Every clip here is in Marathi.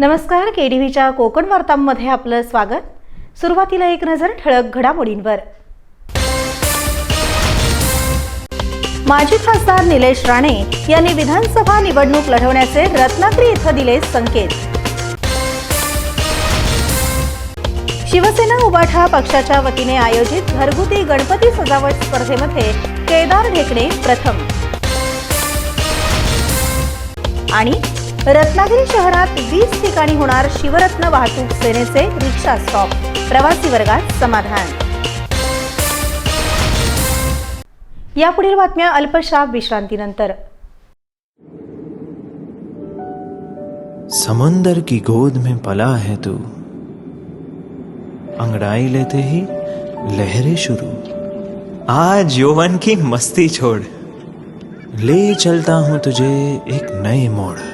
नमस्कार के डी व्हीच्या कोकण वार्तांमध्ये आपलं स्वागत. सुरुवातीला एक नजर ठळक घडामोडींवर. माजी खासदार निलेश राणे यांनी विधानसभा निवडणूक लढवण्याचे रत्नागिरी इथं दिले संकेत. शिवसेना उबाठा पक्षाच्या वतीने आयोजित घरगुती गणपती सजावट स्पर्धेमध्ये केदार ढेकणे प्रथम. आणि रत्नागिरी शहरात वीस ठिकाणी होणार शिवरत्न वाहतूक सेनेचे रिक्षा स्टॉप. प्रवासी वर्गात समाधान. यापुढील बातम्या अल्पशा विश्रांतीनंतर. समंदर की गोद में पला है तू. अंगड़ाई लेते ही लहरें शुरू. आज यौवन की मस्ती छोड़. ले चलता हूं तुझे एक नए मोड़.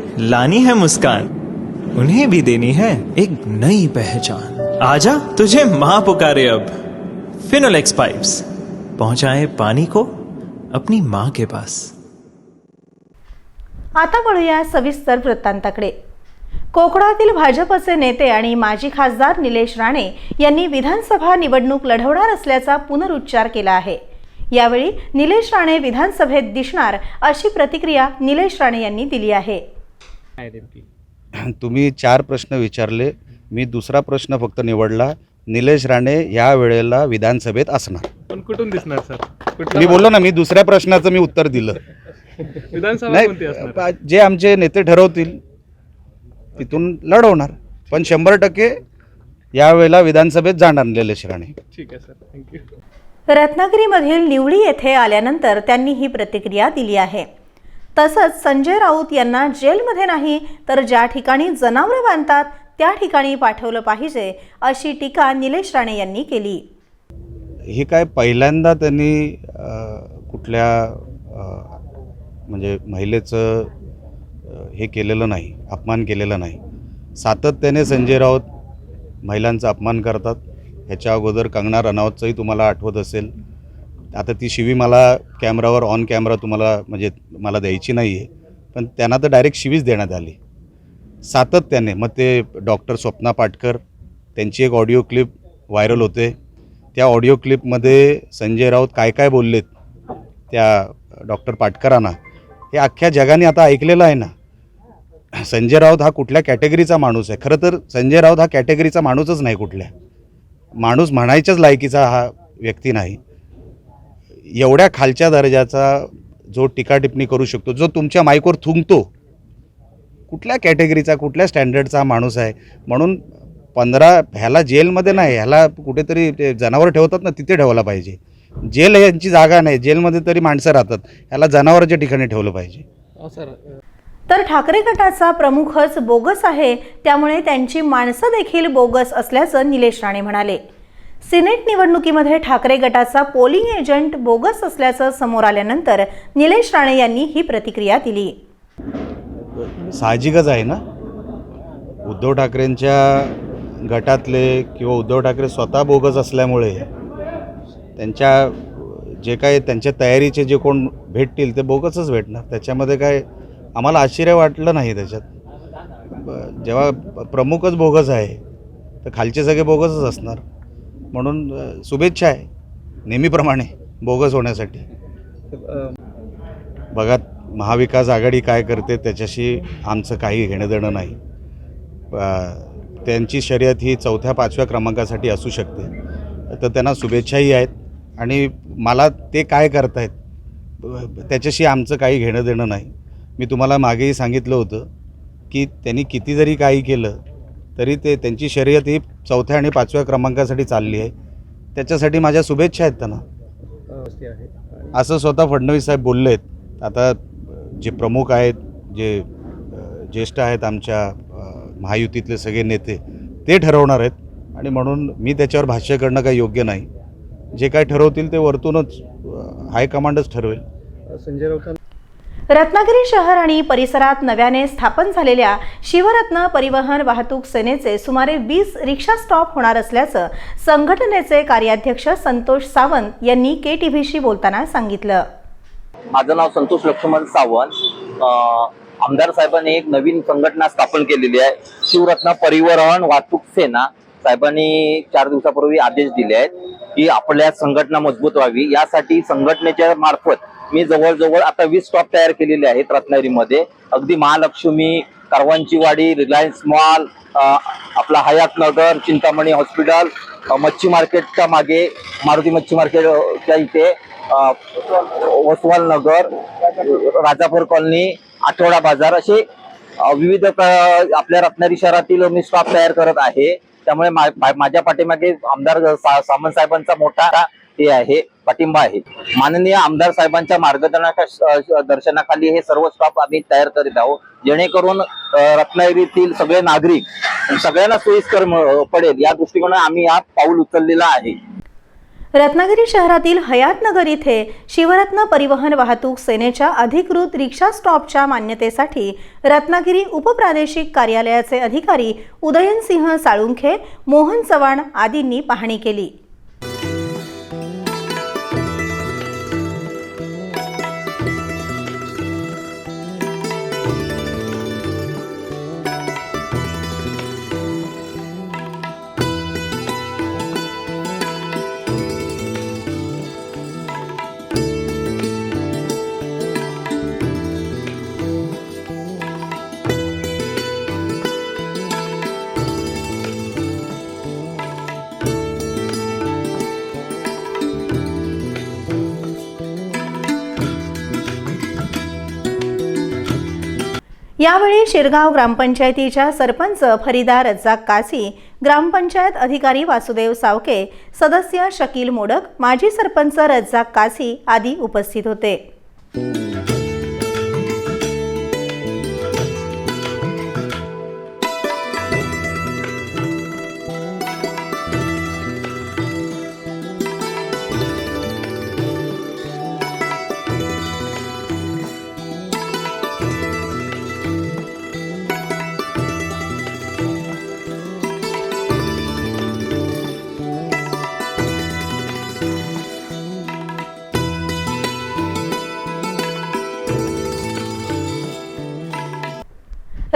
लानी है मुस्कान। उन्हें भी देनी है एक नई पहचान। आजा तुझे माँ पुकारे अब। फिनोलेक्स पाइप्स पहुंचाए पानी को अपनी मां के पास। आता वळूया सविस्तर वृत्तांताकडे. कोकणातील भाजपचे नेते आणि माजी खासदार निलेश राणे यांनी विधानसभा निवडणूक लढवणार असल्याचा पुनरुच्चार केला आहे. यावेळी निलेश राणे विधानसभेत दिसणार अशी प्रतिक्रिया निलेश राणे यांनी दिली आहे. नेमकी? तुम्ही चार प्रश्न विचारले मी दुसरा प्रश्न फक्त निवडला. निलेश राणे या वेळेला विधानसभेत असणार. पण कुठून दिसणार सर? मी बोललो ना मी दुसऱ्या प्रश्नाचं मी उत्तर दिलं. विधानसभा कोणती असणार? जे आमचे नेते ठरवतील तिथून लढवणार. पण शंभर टक्के यावेळेला विधानसभेत जाणार निलेश राणे. ठीक आहे सर. थँक्यू रत्नागिरीमधील निवडी येथे आल्यानंतर त्यांनी ही प्रतिक्रिया दिली आहे. तसंच संजय राऊत यांना जेलमध्ये नाही तर ज्या ठिकाणी जनावरं बांधतात त्या ठिकाणी पाठवलं पाहिजे अशी टीका निलेश राणे यांनी केली. हे काय पहिल्यांदा त्यांनी कुठल्या म्हणजे महिलेचं हे केलेलं नाही अपमान केलेला नाही. सातत्याने संजय राऊत महिलांचा अपमान करतात. ह्याच्या अगोदर कंगना रनावतचंही तुम्हाला आठवत असेल. आता ती शिवी मला कॅमेरावर ऑन कॅमेरा तुम्हाला म्हणजे मला द्यायची नाही आहे पण त्यांना तर डायरेक्ट शिवीच देण्यात आली. सातत्याने मग ते डॉक्टर स्वप्ना पाटकर त्यांची एक ऑडिओ क्लिप व्हायरल होते. त्या ऑडिओ क्लिपमध्ये संजय राऊत काय काय बोललेत त्या डॉक्टर पाटकरांना हे अख्ख्या जगाने आता ऐकलेलं आहे ना. संजय राऊत हा कुठल्या कॅटेगरीचा माणूस आहे? खरं तर संजय राऊत हा कॅटेगरीचा माणूसच नाही कुठल्या. माणूस म्हणायच्याच लायकीचा हा व्यक्ती नाही. एवढ्या खालच्या दर्जाचा जो टीकाटिप्पणी करू शकतो जो तुमच्या माईकवर थुंकतो कुठल्या कॅटेगरीचा कुठल्या स्टँडर्डचा माणूस आहे? म्हणून पंधरा ह्याला जेलमध्ये नाही ह्याला कुठेतरी ते जनावर ठेवतात ना तिथे ठेवला पाहिजे. जेल यांची जागा नाही जेलमध्ये तरी माणसं राहतात ह्याला जनावरांच्या ठिकाणी ठेवलं पाहिजे. सर. तर ठाकरे गटाचा प्रमुखच बोगस आहे त्यामुळे त्यांची माणसं देखील बोगस असल्याचं निलेश राणे म्हणाले. सिनेट निवडणुकीमध्ये ठाकरे गटाचा पोलिंग एजंट बोगस असल्याचं समोर आल्यानंतर निलेश राणे यांनी ही प्रतिक्रिया दिली. साहजिकच आहे ना? उद्धव ठाकरेंच्या गटातले किंवा उद्धव ठाकरे स्वतः बोगस असल्यामुळे त्यांच्या जे काय त्यांच्या तयारीचे जे कोण भेटतील ते बोगसच भेटणार. त्याच्यामध्ये काय आम्हाला आश्चर्य वाटलं नाही त्याच्यात. जेव्हा प्रमुखच बोगस आहे तर खालचे सगळे बोगसच असणार. म्हणून शुभेच्छा आहे नेहमीप्रमाणे बोगस होण्यासाठी. बघा महाविकास आघाडी काय करते त्याच्याशी आमचं काही घेणं देणं नाही. त्यांची शर्यत ही चौथ्या पाचव्या क्रमांकासाठी असू शकते. तर त्यांना शुभेच्छाही आहेत. आणि मला ते काय करतायत त्याच्याशी आमचं काही घेणं देणं नाही. मी तुम्हाला मागेही सांगितलं होतं की त्यांनी किती जरी काही केलं तरी ते त्यांची शर्यत ही चौथ्या आणि पाचव्या क्रमांकासाठी चालली आहे. त्याच्यासाठी माझ्या शुभेच्छा आहेत त्यांना. आहे असं स्वतः फडणवीस साहेब बोलले आहेत आता जे प्रमुख आहेत जे ज्येष्ठ आहेत आमच्या महायुतीतले सगळे नेते ते ठरवणार आहेत. आणि म्हणून मी त्याच्यावर भाष्य करणं काही योग्य नाही. जे काय ठरवतील ते वरतूनच हायकमांडच ठरवेल. संजय राऊत रत्नागिरी शहर आणि परिसरात नव्याने स्थापन झालेल्या शिवरत्न परिवहन वाहतूक सेनेचे सुमारे वीस रिक्षा स्टॉप होणार असल्याचं संघटनेचे कार्याध्यक्ष संतोष सावंत यांनी के टी व्हीशी बोलताना सांगितलं. माझं नाव संतोष लक्ष्मण सावंत. आमदार साहेबांनी एक नवीन संघटना स्थापन केलेली आहे. शिवरत्न परिवहन वाहतूक सेना. साहेबांनी चार दिवसापूर्वी आदेश दिले आहेत की आपल्या संघटना मजबूत व्हावी. यासाठी संघटनेच्या मार्फत मी जवळजवळ आता वीस स्टॉप तयार केलेले आहेत रत्नागिरीमध्ये. अगदी महालक्ष्मी कारवांची वाडी रिलायन्स मॉल आपला हयात नगर चिंतामणी हॉस्पिटल मच्छी मार्केटच्या मागे मारुती मच्छी मार्केटच्या इथे वसवाल नगर राजापूर कॉलनी आठवडा बाजार असे विविध आपल्या रत्नागिरी शहरातील मी स्टॉप तयार करत आहे. त्यामुळे मा- माझ्या पाठीमागे आमदार सा- सामंत साहेबांचा मोठा हे आहे. पाठिंबा आहे. माननीय आमदार साहेबांच्या मार्गदर्शना दर्शनाखाली हे सर्व स्टॉप आम्ही तयार करीत आहोत. जेणेकरून रत्नागिरीतील सगळे नागरिक सगळ्यांना सोयीस्कर पडेल या दृष्टिकोनाने आम्ही हा पाऊल उचललेला आहे. रत्नागिरी शहरातील हयातनगर इथे शिवरत्न परिवहन वाहतूक सेनेच्या अधिकृत रिक्षा स्टॉपच्या मान्यतेसाठी रत्नागिरी उपप्रादेशिक कार्यालयाचे अधिकारी उदयनसिंह साळुंखे मोहन चव्हाण आदींनी पाहणी केली. यावेळी शिरगाव ग्रामपंचायतीच्या सरपंच फरीदा रज्जाक कासी ग्रामपंचायत अधिकारी वासुदेव सावके सदस्य शकील मोडक माजी सरपंच रज्जाक कासी आदी उपस्थित होते.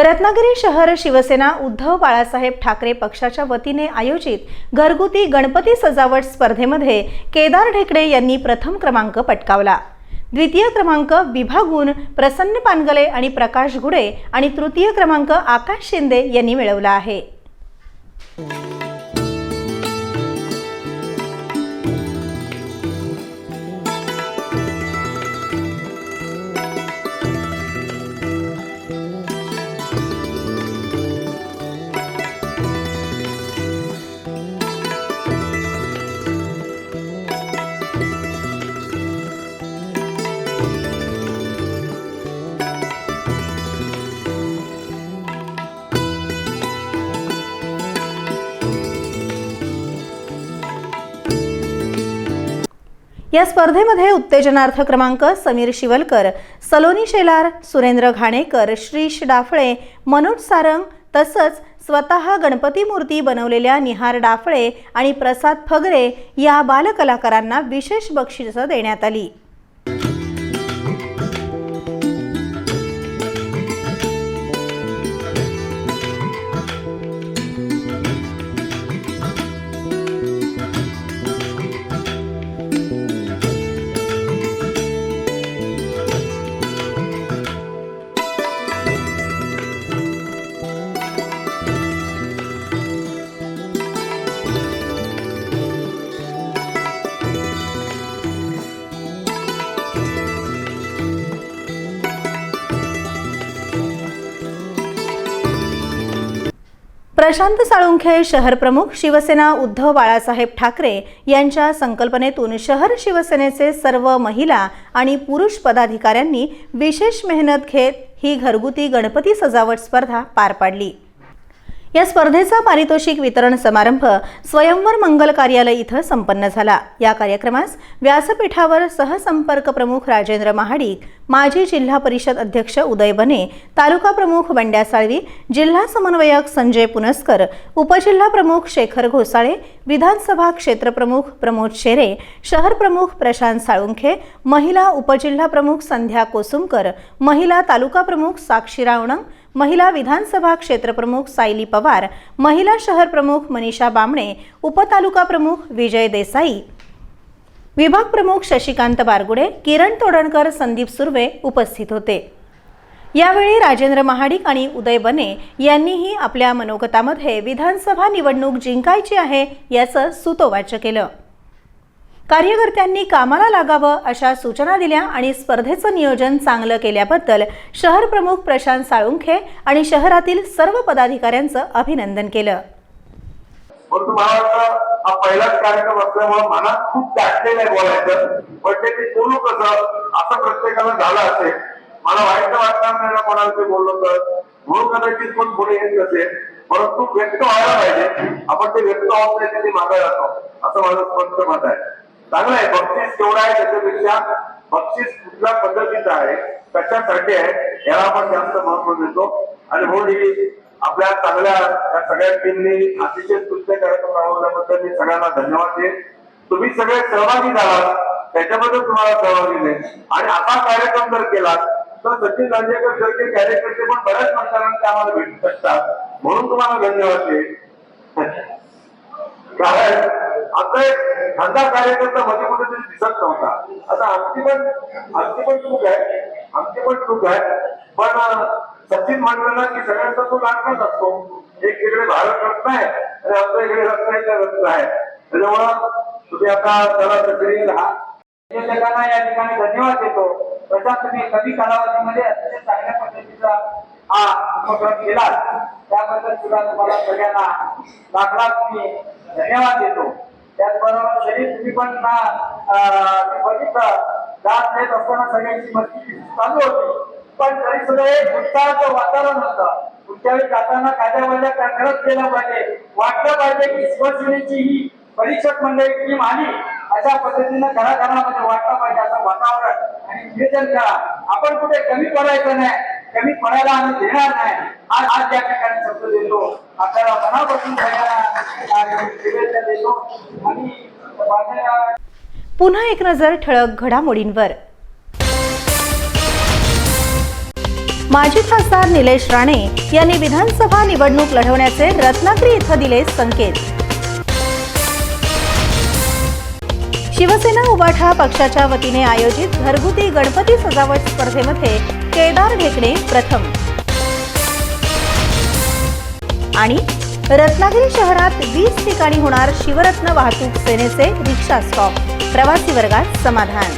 रत्नागिरी शहर शिवसेना उद्धव बाळासाहेब ठाकरे पक्षाच्या वतीने आयोजित घरगुती गणपती सजावट स्पर्धेमध्ये केदार ढेकडे यांनी प्रथम क्रमांक पटकावला. द्वितीय क्रमांक विभागून प्रसन्न पानगले आणि प्रकाश घुडे आणि तृतीय क्रमांक आकाश शिंदे यांनी मिळवला आहे. या स्पर्धेमध्ये उत्तेजनार्थ क्रमांक समीर शिवलकर सलोनी शेलार सुरेंद्र घाणेकर श्रीश डाफळे मनोज सारंग तसंच स्वतः गणपती मूर्ती बनवलेल्या निहार डाफळे आणि प्रसाद फगरे या बालकलाकारांना विशेष बक्षिसं देण्यात आली. प्रशांत साळुंखे शहर प्रमुख शिवसेना उद्धव बाळासाहेब ठाकरे यांच्या संकल्पनेतून शहर शिवसेनेचे सर्व महिला आणि पुरुष पदाधिकाऱ्यांनी विशेष मेहनत घेत ही घरगुती गणपती सजावट स्पर्धा पार पाडली. या स्पर्धेचा पारितोषिक वितरण समारंभ स्वयंवर मंगल कार्यालय इथं संपन्न झाला. या कार्यक्रमास व्यासपीठावर सहसंपर्क प्रमुख राजेंद्र महाडिक माजी जिल्हा परिषद अध्यक्ष उदय बने तालुका प्रमुख बंड्या साळवी जिल्हा समन्वयक संजय पुनस्कर उपजिल्हा प्रमुख शेखर घोसाळे विधानसभा क्षेत्रप्रमुख प्रमोद शेरे शहर प्रमुख प्रशांत साळुंखे महिला उपजिल्हा प्रमुख संध्या कोसुमकर महिला तालुका प्रमुख साक्षी रावणंग महिला विधानसभा क्षेत्रप्रमुख सायली पवार महिला शहर प्रमुख मनीषा बामणे उपतालुका प्रमुख विजय देसाई. विभाग प्रमुख शशिकांत बारगुडे किरण तोडणकर संदीप सुर्वे उपस्थित होते. यावेळी राजेंद्र महाडिक आणि उदय बने यांनीही आपल्या मनोगतामध्ये विधानसभा निवडणूक जिंकायची आहे याचं सुतोवाच केलं. कार्यकर्त्यांनी कामाला लागावं अशा सूचना दिल्या आणि स्पर्धेचं नियोजन चांगलं केल्याबद्दल शहर प्रमुख प्रशांत साळुंखे आणि शहरातील सर्व पदाधिकाऱ्यांचं अभिनंदन केलं. हा पहिलाच कार्यक्रम असल्यामुळे मनात खूप दाटलेलं आहे बोलायचं. पण ते ते बोलू कसं? असं प्रत्येकाला झालं असेल. मला वाईट वाटणार नाही ना कोणाला ते बोललो तर. म्हणून कदाचित पण पुढे येत नसेल परंतु व्यक्त व्हायला पाहिजे. आपण ते व्यक्त होत नाही ते मागे जातो असं माझं स्पष्ट मत आहे. चांगलं आहे. बक्षीस केवढा आहे त्याच्यापेक्षा बक्षीस कुठल्या पद्धतीचं आहे कशासाठी आहे. याला आपण जास्त महत्त्व देतो. आणि म्हणून ही आपल्या चांगल्या या सगळ्या टीमनी अतिशय स्तुत्य कार्यक्रम राबवल्याबद्दल मी सगळ्यांना धन्यवाद देईन. तुम्ही सगळे सहभागी झालात. त्याच्याबद्दल तुम्हाला सहभागी देईन. आणि असा कार्यक्रम जर केला तर सचिन रांजेकर सारखे कार्यकर्ते पण बऱ्याच प्रकारांचे आम्हाला भेटू शकतात. म्हणून तुम्हाला धन्यवाद देईन. कारण आता एक धंदा कार्यकर्ता मध्ये कुठेतरी दिसत नव्हता. आता आमची पण आमची पण चूक आहे. आमची पण चूक आहे. पण सचिन म्हटलं की सगळ्यांचा तो लागलाच असतो. एक इकडे भारत रत्न आहे आणि आमच्या इकडे रत्नाच्या रत्न आहे. त्याच्यामुळं तुम्ही आता त्याला सक्रिय राहा. नियोजकांना या ठिकाणी धन्यवाद देतो. तसा तुम्ही कमी कालावधीमध्ये अतिशय चांगल्या पद्धतीचा हा उपक्रम केला त्याबद्दल सुद्धा तुम्हाला सगळ्यांना लाख तुम्ही मी धन्यवाद देतो. त्याचबरोबर शरीर तुम्ही पण बघितलं दात देत असताना सगळ्यांची मस्ती चालू होती. पण तरी सुद्धा एक उत्साहाचं वातावरण होतं. पुढच्या वेळी जाताना कायद्या माझ्या करत केला पाहिजे. वाटलं पाहिजे की शिवसेनेची ही परीक्षक मंडळी टीम आली. अशा पद्धतीनं घराघरामध्ये वाटलं पाहिजे असं वातावरण. आणि नियोजन करा. आपण कुठे कमी पडायचं नाही. कमी पडायला आम्ही देणार नाही. आज आज या ठिकाणी शब्द देतो. आपल्याला मनापासून सगळ्यांना देतो. आणि पुन्हा एक नजर ठळक घडामोडींवर. माजी खासदार निलेश राणे यांनी विधानसभा निवडणूक लढवण्याचे रत्नागिरी इथं दिले संकेत. शिवसेना उबाठा पक्षाच्या वतीने आयोजित घरगुती गणपती सजावट स्पर्धेमध्ये केदार ढेकणे प्रथम. आणि रत्नागिरी शहरात वीस ठिकाणी होणार शिवरत्न वाहतूक सेनेचे रिक्षा स्टॉप प्रवासी वर्गात समाधान.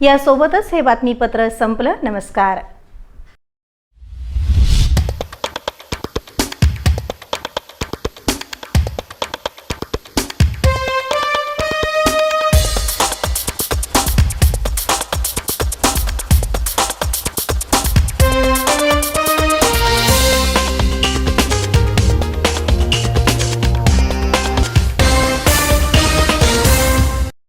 यासोबतच हे बातमीपत्र संपलं. नमस्कार.